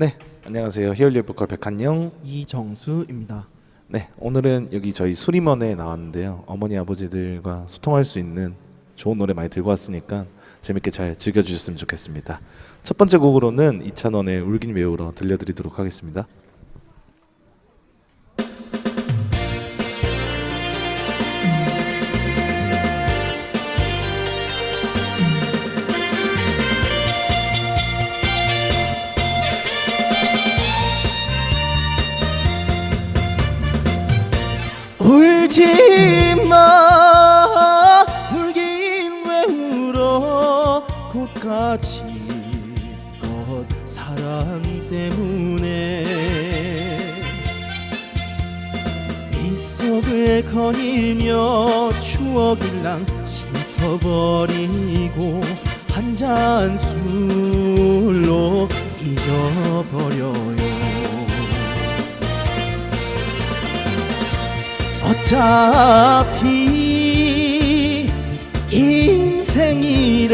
네, 안녕하세요. 히얼리어 보컬 백한영. 이정수입니다. 네, 오늘은 여기 저희 수리먼에 나왔는데요. 어머니 아버지들과 소통할 수 있는 좋은 노래 많이 들고 왔으니까 재밌게 잘 즐겨주셨으면 좋겠습니다. 첫 번째 곡으로는 이찬원의 울긴 외우러 들려드리도록 하겠습니다. 울지 마. 울긴 왜 울어? 곳까지 것 사랑 때문에. 이 속을 거닐며 추억일랑 씻어버리고 한 잔 술로 잊어버려요 어차피 인생이란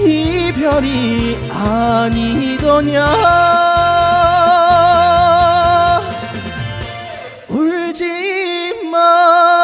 이별이 아니더냐. 울지 마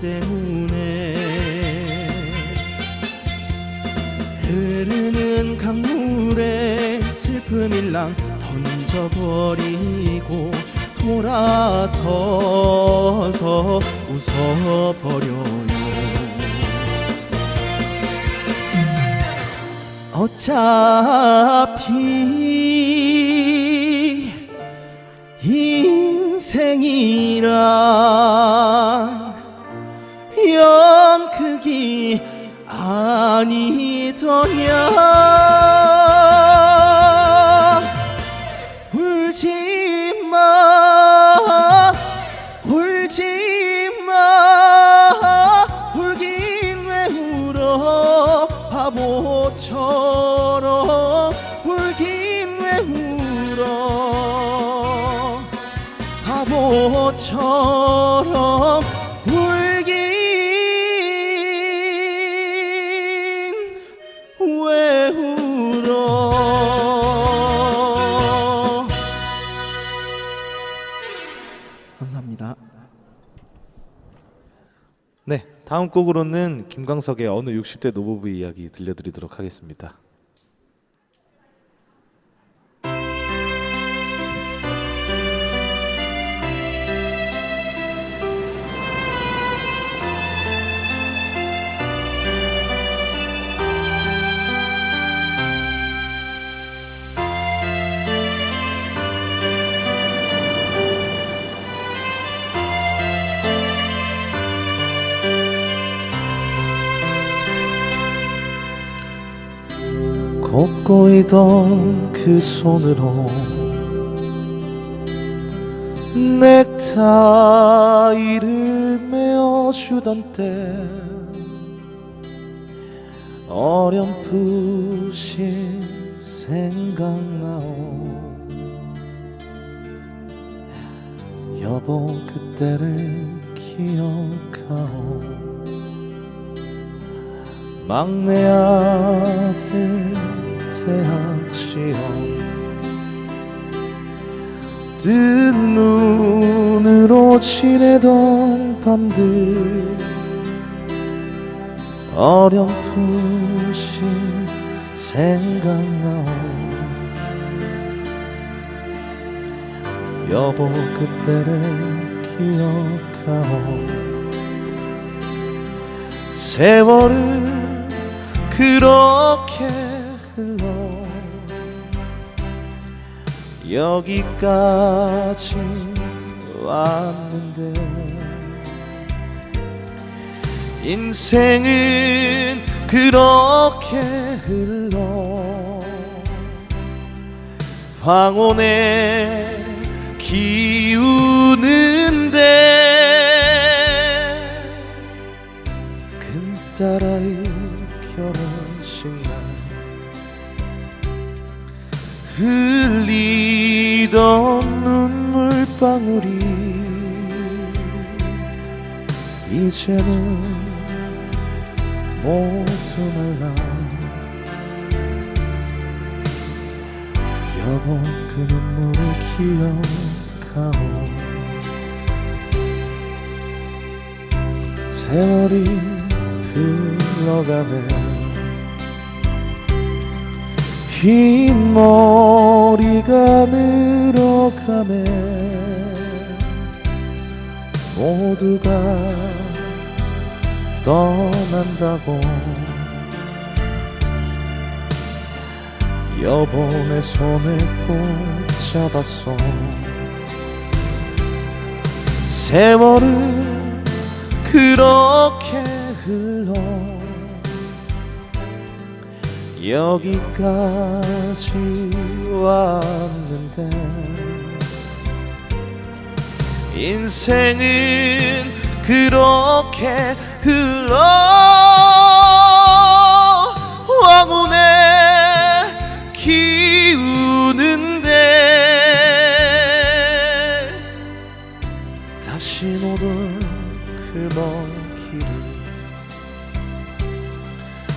때문에 흐르는 강물에 슬픔 일랑 던져버리고 돌아서서 웃어버려요. 어차피 인생이란 연극이 아니더냐 다음 곡으로는 김광석의 어느 60대 노부부 이야기 들려드리도록 하겠습니다. 있던 그 손으로 넥타이를 메어주던 때 어렴풋이 생각나오. 여보 그때를 기억하오. 막내 아들 대학 시험 뜬 눈으로 지내던 밤들 어렴풋이 생각나오. 여보 그때를 기억하오. 세월은 그렇게 흘러 여기까지 왔는데 인생은 그렇게 흘러 황혼에 기우는데 금딸아이 흘리던 눈물방울이 이제는 모두 말라. 여보 그 눈물을 기억하오. 세월이 흘러가네 흰 머리가 늘어가네 모두가 떠난다고 여보 내 손을 꼭 잡았어. 세월은 그렇게 흘러 여기까지 왔는데 인생은 그렇게 흘러 황혼에 기우는데 다시 못올 그먼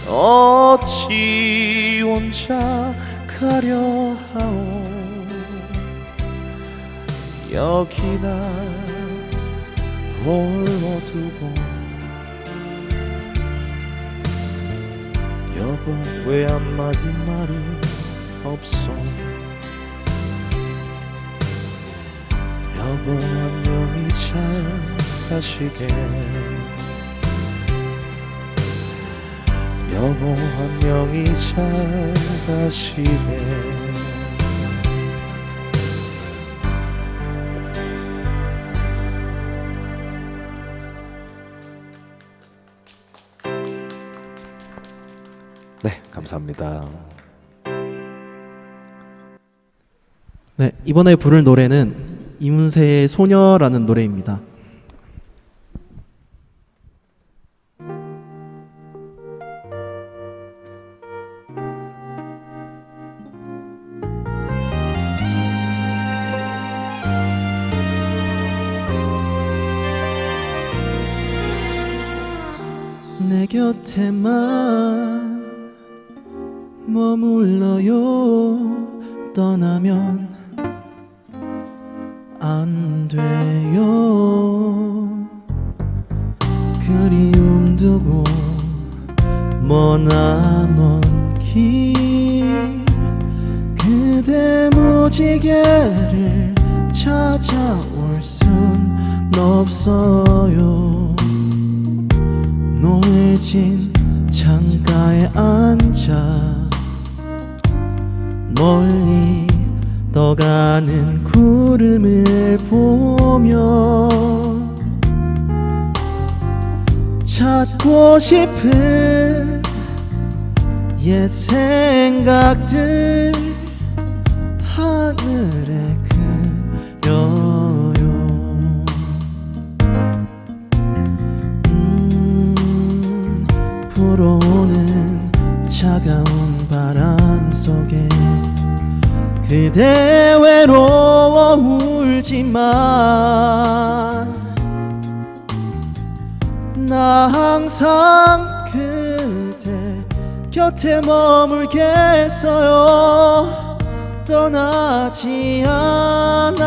어찌 혼자 가려 하오? 여기나 홀로 두고. 여보 왜 한마디 말이 없어? 여보 안녕히 잘 가시게 여보 안녕히 잘 가시게 네 감사합니다 네, 이번에 부를 노래는 이문세의 소녀라는 노래입니다. 곁에만 멀리 떠가는 구름을 보며 찾고 싶은 옛 생각들 하늘에 그대 외로워 울지만 나 항상 그대 곁에 머물겠어요. 떠나지 않아요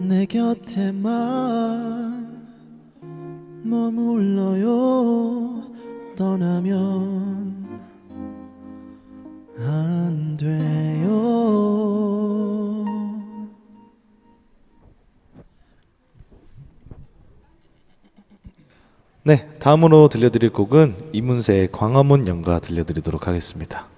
내 곁에만 머물러요 떠나면 안 돼요 네, 다음으로 들려드릴 곡은 이문세의 광화문 연가 들려드리도록 하겠습니다.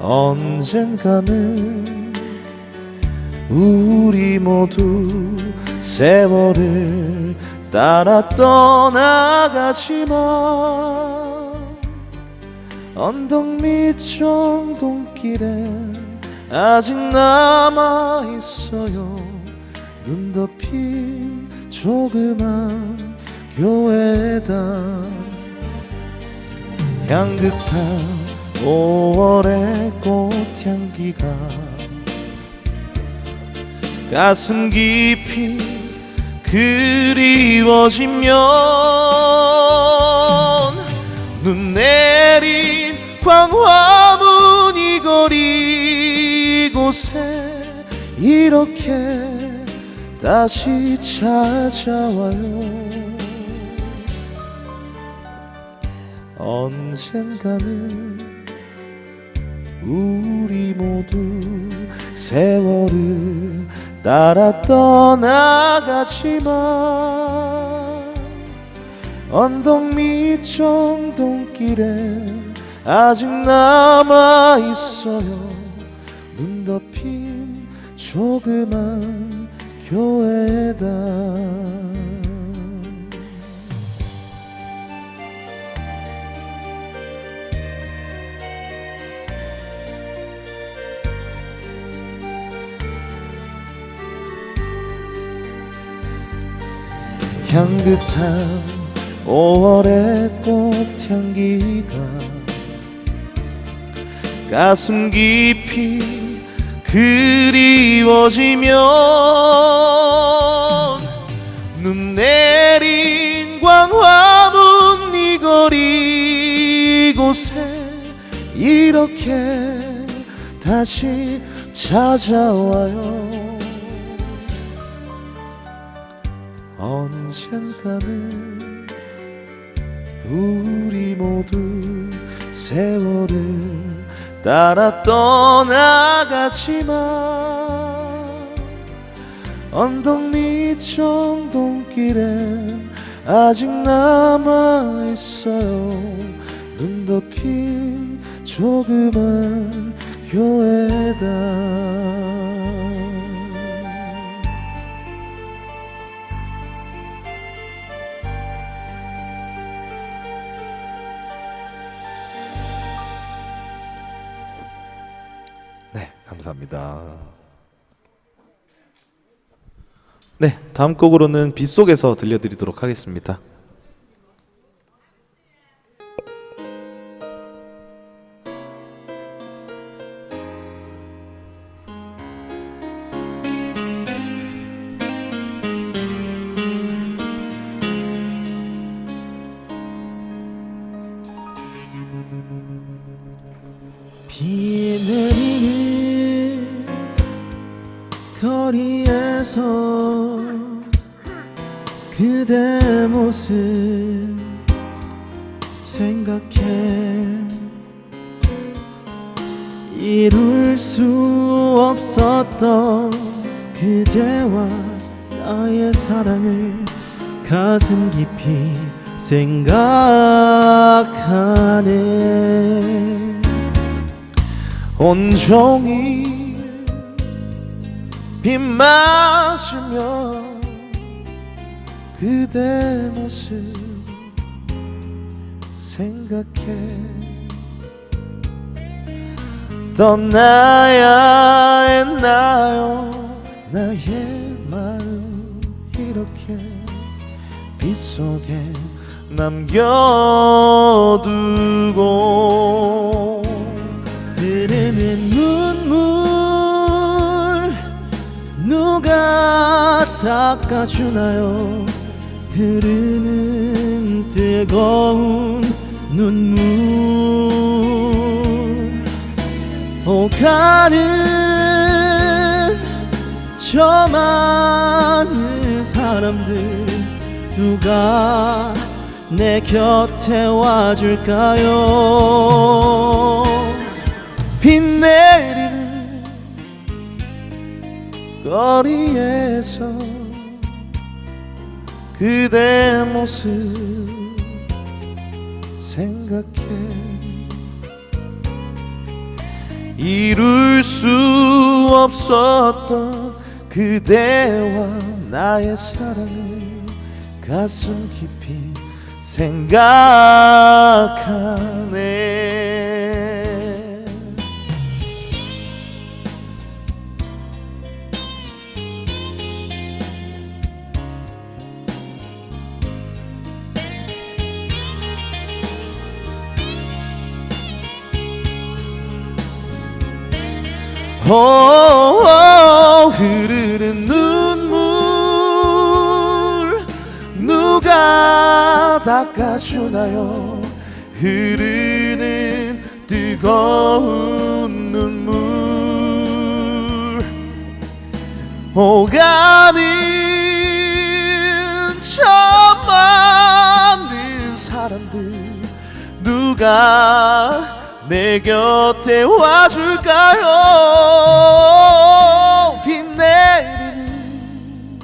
언젠가는 우리 모두 세월을 따라 떠나가지만 언덕 밑 정동길에 아직 남아 있어요. 눈 덮인 조그만 교회다. 향긋한 5월의 꽃향기가 가슴 깊이 그리워지면 눈 내린 광화문 이 거리 이곳에 이렇게 다시 찾아와요. 언젠가는 우리 모두 세월을 따라 떠나가지만 언덕 밑 정동길에 아직 남아 있어요. 눈 덮인 조그만 교회다 향긋한 5월의 꽃향기가 가슴 깊이 그리워지면 눈 내린 광화문 이 거리 이곳에 이렇게 다시 찾아와요 언젠가는 우리 모두 세월을 따라 떠나가지만 언덕 밑 정동길에 아직 남아 있어요. 눈 덮인 조그만 교회다 감사합니다. 네, 다음 곡으로는 빗속에서 들려드리도록 하겠습니다. 비 내리는 거리에서 그대 모습 생각해. 이룰 수 없었던 그대와 나의 사랑을 가슴 깊이 생각하네. 온종일 비 맞으며 그대 모습 생각해. 떠나야 했나요? 나의 마음 이렇게 빗속에 남겨두고. 흐르는 닦아주나요? 흐르는 뜨거운 눈물. 오가는 저 많은 사람들 누가 내 곁에 와줄까요? 비 내리는 거리에서 그대 모습 생각해. 이룰 수 없었던 그대와 나의 사랑을 가슴 깊이 생각하네 오, 오, 흐르는 눈물 누가 닦아주나요? 흐르는 뜨거운 눈물 오가는 저 많은 사람들 누가 내 곁에 와줄까요? 비 내리는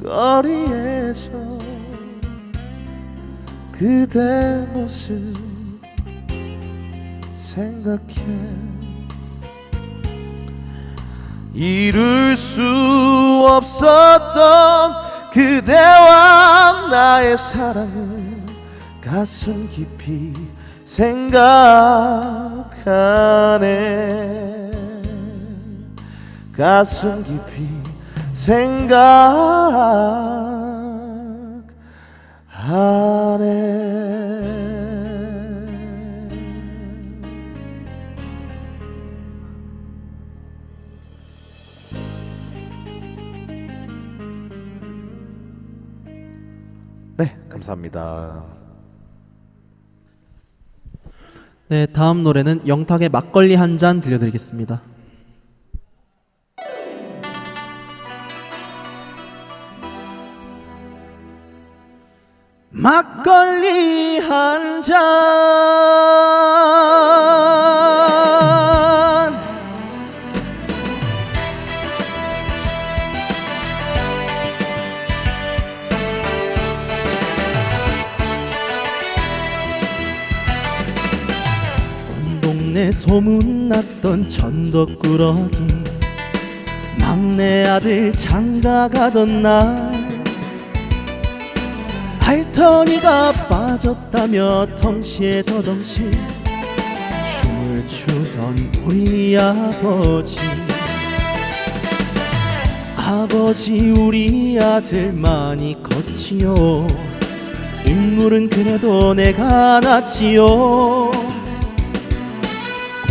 거리에서 그대 모습 생각해. 이룰 수 없었던 그대와 나의 사랑을 가슴 깊이 생각하네 가슴 깊이 생각하네 네, 감사합니다. 네, 다음 노래는 영탁의 막걸리 한 잔 들려드리겠습니다. 막걸리 한 잔. 소문났던 천덕꾸러기. 막내 아들 장가가던 날 발터리가 빠졌다며 덩시에 더덩시 춤을 추던 우리 아버지. 아버지 우리 아들 많이 컸지요. 인물은 그래도 내가 낫지요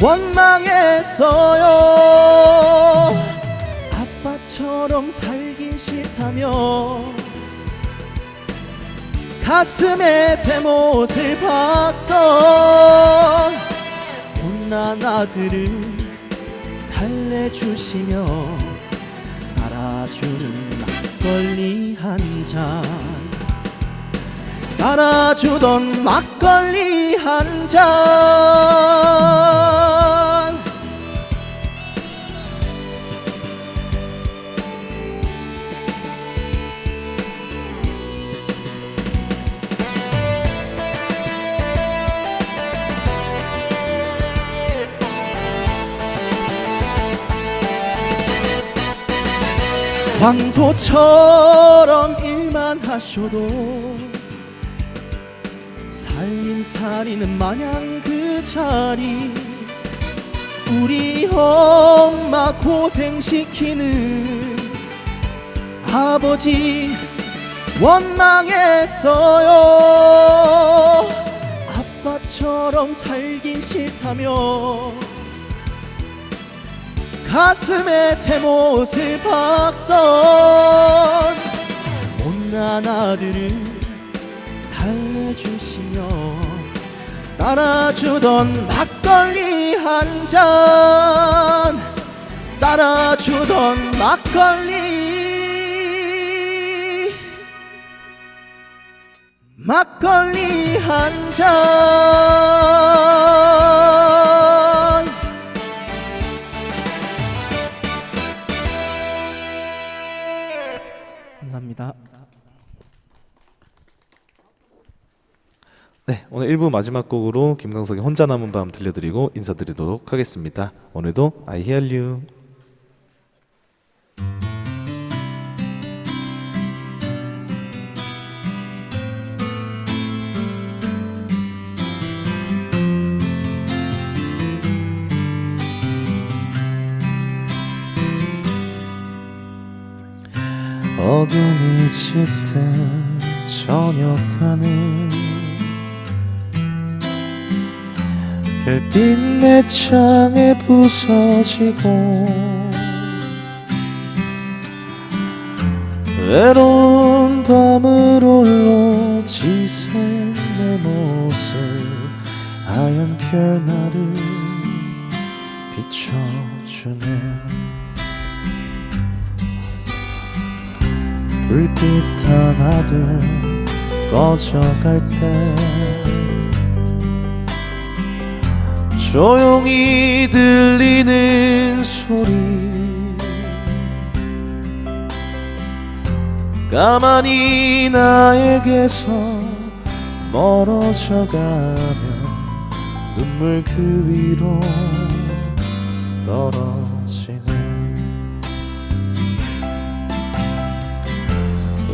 원망했어요. 아빠처럼 살긴 싫다며 가슴에 대못을 박던 못난 아들을 달래주시며 따라주는 막걸리 한잔 따라주던 막걸리 한 잔. 황소처럼 일만 하셔도 살림살이는 마냥 그 자리. 우리 엄마 고생시키는 아버지 원망했어요. 아빠처럼 살긴 싫다며 가슴에 대못을 박던 못난 아들을 달래주시며 따라주던 막걸리 한 잔 따라주던 막걸리. 막걸리 한잔 오늘 1부 마지막 곡으로 김광석의 혼자 남은 밤 들려드리고 인사드리도록 하겠습니다. 오늘도 I hear you. 어둠이 짙은 저녁 하늘 별빛 내 창에 부서지고 외로운 밤을 지샌 내 모습 하얀 별나를 비춰주네. 불빛 하나둘 꺼져갈 때 조용히 들리는 소리. 가만히 나에게서 멀어져 가면 눈물 그 위로 떨어지네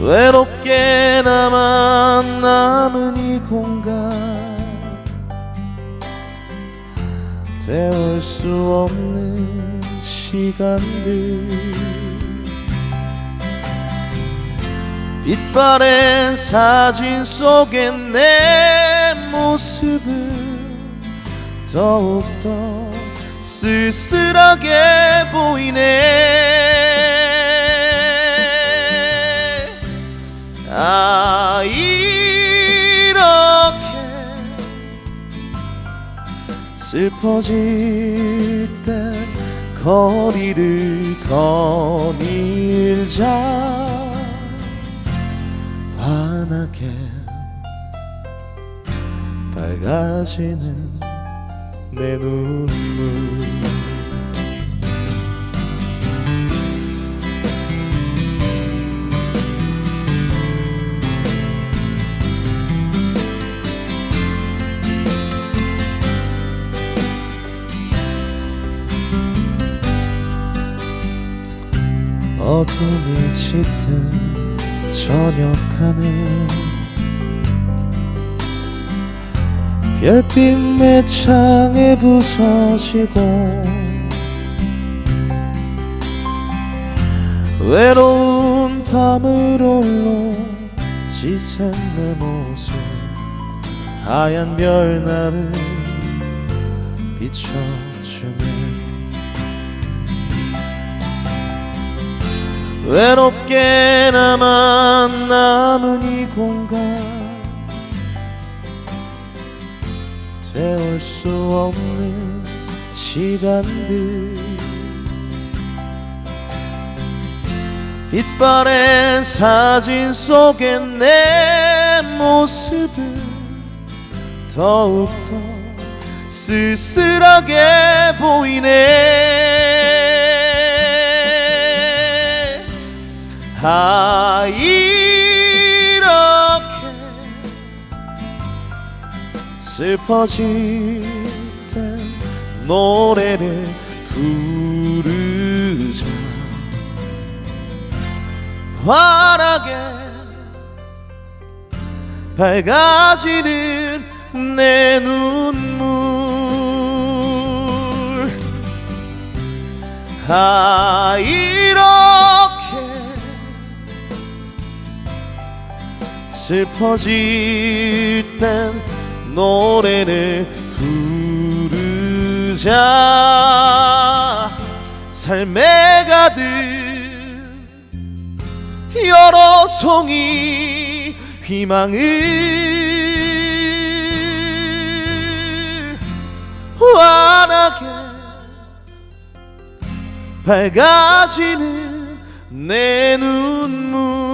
외롭게 남은 수 없는 시간들. 빛바랜 사진 속에 내 모습은 더욱더 쓸쓸하게 보이네. 아이 슬퍼질 때 거리를 거닐자. 환하게 밝아지는 내 눈물 짙은 저녁 하늘 별빛 내 창에 부서지고 외로운 밤을 홀로 지샌 내 모습 하얀 별 나를 비춰 외롭게 남아 남은 이 공간 채울 수 없는 시간들. 빛바랜 사진 속에 내 모습은 더욱더 쓸쓸하게 보이네 아 이렇게 슬퍼질 땐 노래를 부르자. 환하게 밝아지는 내 눈물. 아이 슬퍼질 땐 노래를 부르자. 삶에 가득 여러 송이 희망을 환하게 밝아지는 내 눈물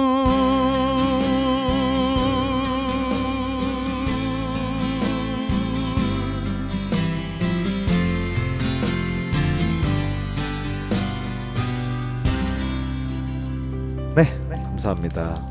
감사합니다